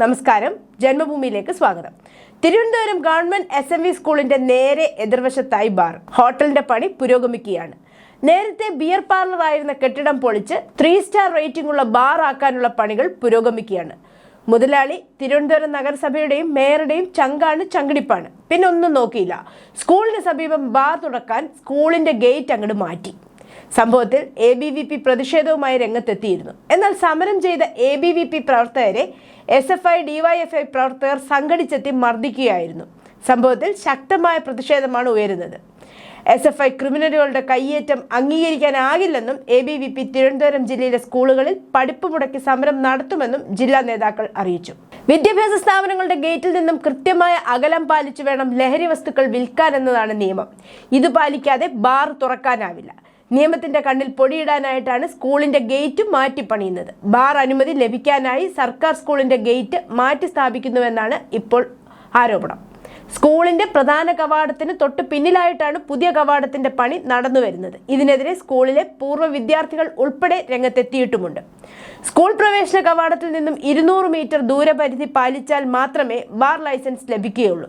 നമസ്കാരം. ജന്മഭൂമിയിലേക്ക് സ്വാഗതം. Thiruvananthapuram government S M V സ്കൂളിന്റെ നേരെ എതിർവശത്തായി ബാർ. ഹോട്ടലിന്റെ പണി പുരോഗമിക്കുകയാണ്. നേരത്തെ ബിയർ പാർലർ ആയിരുന്ന കെട്ടിടം പൊളിച്ച് ത്രീ സ്റ്റാർ റേറ്റിംഗ് ഉള്ള ബാർ ആക്കാനുള്ള പണികൾ പുരോഗമിക്കുകയാണ്. മുതലാളി തിരുവനന്തപുരം നഗരസഭയുടെയും മേയറുടെയും ചങ്കാണ് ചങ്കിടിപ്പാണ്. പിന്നെ ഒന്നും നോക്കിയില്ല. സ്കൂളിന് സമീപം ബാർ തുറക്കാൻ സ്കൂളിന്റെ ഗേറ്റ് അങ്ങോട്ട് മാറ്റി. സംഭവത്തിൽ എ ബി വി പി പ്രതിഷേധവുമായി രംഗത്തെത്തിയിരുന്നു. എന്നാൽ സമരം ചെയ്ത എ ബി വി പി പ്രവർത്തകരെ എസ് എഫ് ഐ ഡിവൈഎഫ്ഐ പ്രവർത്തകർ സംഘടിച്ചെത്തി മർദ്ദിക്കുകയായിരുന്നു. സംഭവത്തിൽ ശക്തമായ പ്രതിഷേധമാണ് ഉയരുന്നത്. എസ് എഫ് ഐ ക്രിമിനലുകളുടെ കയ്യേറ്റം അംഗീകരിക്കാനാകില്ലെന്നും A B V P Thiruvananthapuram ജില്ലയിലെ സ്കൂളുകളിൽ പഠിപ്പ് മുടക്കി സമരം നടത്തുമെന്നും ജില്ലാ നേതാക്കൾ അറിയിച്ചു. വിദ്യാഭ്യാസ സ്ഥാപനങ്ങളുടെ ഗേറ്റിൽ നിന്നും കൃത്യമായ അകലം പാലിച്ചു വേണം ലഹരി വസ്തുക്കൾ വിൽക്കാൻ എന്നതാണ് നിയമം. ഇത് പാലിക്കാതെ ബാർ തുറക്കാനാവില്ല. നിയമത്തിന്റെ കണ്ണിൽ പൊടിയിടാനായിട്ടാണ് സ്കൂളിന്റെ ഗേറ്റ് മാറ്റി പണിയുന്നത് ബാർ അനുമതി ലഭിക്കാനായി സർക്കാർ സ്കൂളിന്റെ ഗേറ്റ് മാറ്റി സ്ഥാപിക്കുന്നുവെന്നാണ് ഇപ്പോൾ ആരോപണം. സ്കൂളിന്റെ പ്രധാന കവാടത്തിന് തൊട്ട് പിന്നിലായിട്ടാണ് പുതിയ കവാടത്തിന്റെ പണി നടന്നു വരുന്നത് ഇതിനെതിരെ സ്കൂളിലെ പൂർവ വിദ്യാർത്ഥികൾ ഉൾപ്പെടെ രംഗത്തെത്തിയിട്ടുമുണ്ട്. സ്കൂൾ പ്രവേശന കവാടത്തിൽ നിന്നും ഇരുന്നൂറ് മീറ്റർ ദൂരപരിധി പാലിച്ചാൽ മാത്രമേ ബാർ ലൈസൻസ് ലഭിക്കുകയുള്ളൂ.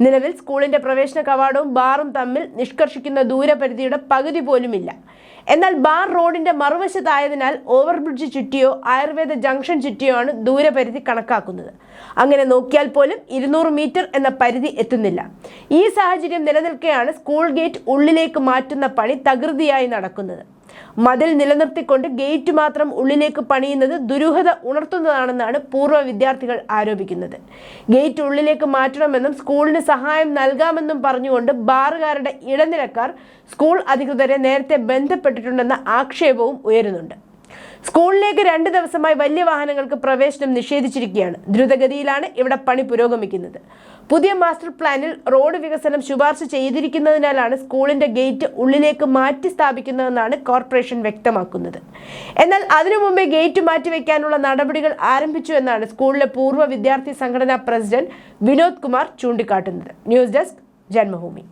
നിലവിൽ സ്കൂളിന്റെ പ്രവേശന കവാടവും ബാറും തമ്മിൽ നിഷ്കർഷിക്കുന്ന ദൂരപരിധിയുടെ പകുതി പോലുമില്ല. എന്നാൽ ബാർ റോഡിന്റെ മറുവശത്തായതിനാൽ ഓവർബ്രിഡ്ജ് ചുറ്റിയോ ആയുർവേദ ജംഗ്ഷൻ ചുറ്റിയോ ആണ് ദൂരപരിധി കണക്കാക്കുന്നത്. അങ്ങനെ നോക്കിയാൽ പോലും ഇരുന്നൂറ് മീറ്റർ എന്ന പരിധി എത്തുന്നില്ല. ഈ സാഹചര്യം നിലനിൽക്കെയാണ് സ്കൂൾ ഗേറ്റ് ഉള്ളിലേക്ക് മാറ്റുന്ന പണി തകൃതിയായി നടക്കുന്നത്. മതിൽ നിലനിർത്തിക്കൊണ്ട് ഗേറ്റ് മാത്രം ഉള്ളിലേക്ക് പണിയുന്നത് ദുരൂഹത ഉണർത്തുന്നതാണെന്നാണ് പൂർവ വിദ്യാർത്ഥികൾ ആരോപിക്കുന്നത്. ഗേറ്റ് ഉള്ളിലേക്ക് മാറ്റണമെന്നും സ്കൂളിന് സഹായം നൽകാമെന്നും പറഞ്ഞുകൊണ്ട് ബാറുകാരുടെ ഇടനിലക്കാർ സ്കൂൾ അധികൃതരെ നേരത്തെ ബന്ധപ്പെട്ടിട്ടുണ്ടെന്ന ആക്ഷേപവും ഉയരുന്നുണ്ട്. സ്കൂളിലേക്ക് രണ്ട് ദിവസമായി വലിയ വാഹനങ്ങൾക്ക് പ്രവേശനം നിഷേധിച്ചിരിക്കുകയാണ്. ദ്രുതഗതിയിലാണ് ഇവിടെ പണി പുരോഗമിക്കുന്നത്. പുതിയ മാസ്റ്റർ പ്ലാനിൽ റോഡ് വികസനം ശുപാർശ ചെയ്തിരിക്കുന്നതിനാലാണ് സ്കൂളിന്റെ ഗേറ്റ് ഉള്ളിലേക്ക് മാറ്റി സ്ഥാപിക്കുന്നതെന്നാണ് കോർപ്പറേഷൻ വ്യക്തമാക്കുന്നത്. എന്നാൽ അതിനു മുമ്പേ ഗേറ്റ് മാറ്റിവെക്കാനുള്ള നടപടികൾ ആരംഭിച്ചു എന്നാണ് സ്കൂളിലെ പൂർവ വിദ്യാർത്ഥി സംഘടനാ പ്രസിഡന്റ് വിനോദ് കുമാർ ചൂണ്ടിക്കാട്ടുന്നത്. News desk Janmabhumi.